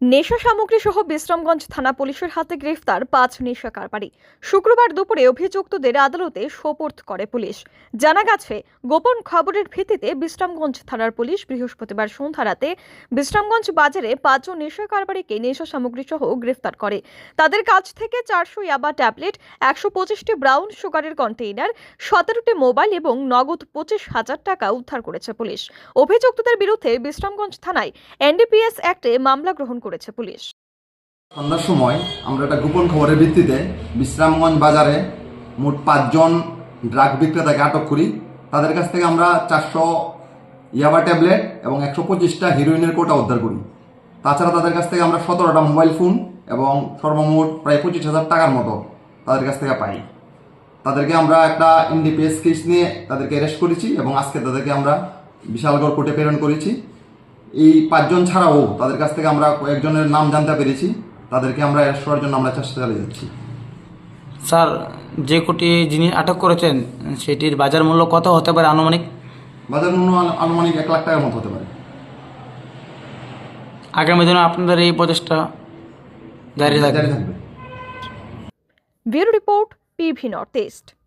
নেশা সামগ্রী সহ বিশ্রামগঞ্জ থানা পুলিশের হাতে গ্রেফতার পাঁচ নেশা কারবারি। শুক্রবার দুপুরে অভিযুক্তদের আদালতে সোপর্দ করে পুলিশ। জানা গেছে, গোপন খবরের ভিত্তিতে বিশ্রামগঞ্জ থানার পুলিশ বৃহস্পতিবার সন্ধ্যা রাতে বিশ্রামগঞ্জ বাজারে পাঁচজন নেশা কারবারিকে নেশা সামগ্রী সহ গ্রেফতার করে। তাদের কাছ থেকে চারশো ইয়াবা ট্যাবলেট, একশো পঁচিশটি ব্রাউন সুগারের কন্টেইনার, সতেরোটি মোবাইল এবং নগদ পঁচিশ হাজার টাকা উদ্ধার করেছে পুলিশ। অভিযুক্তদের বিরুদ্ধে বিশ্রামগঞ্জ থানায় এনডিপিএস অ্যাক্টে মামলা গ্রহণ করেছে পুলিশ। সন্ধ্যার সময় আমরা একটা গোপন খবরের ভিত্তিতে বিশ্রামগঞ্জ বাজারে মোট পাঁচজন ড্রাগ বিক্রেতাকে আটক করি। তাদের কাছ থেকে আমরা চারশো ইয়াবা ট্যাবলেট এবং একশো পঁচিশটা হিরোইনের কোটা উদ্ধার করি। তাছাড়া তাদের কাছ থেকে আমরা সতেরোটা মোবাইল ফোন এবং সর্বমোট প্রায় পঁচিশ হাজার টাকার মতো তাদের কাছ থেকে পাই। তাদেরকে আমরা একটা এনডিপিএস কেস নিয়ে তাদেরকে অ্যারেস্ট করেছি এবং আজকে তাদেরকে আমরা বিশালগড় কোর্টে প্রেরণ করেছি। এই পাঁচজন ছাড়াও তাদের কাছ থেকে আমরা কয়েকজনের নাম জানতে পেরেছি। তাদেরকে আমরা অ্যারেস্ট করার জন্য আমরা চেষ্টা চালিয়ে যাচ্ছি। স্যার যে কোটি জিনিস আটক করেছেন সেটির বাজার মূল্য কত হতে পারে আনুমানিক? বাজার মূল্য আনুমানিক এক লাখ টাকার মতো হতে পারে। আগামী দিনে আপনাদের এই প্রচেষ্টা জারি থাকবে। জারি থাকবে। Bureau report PV north east.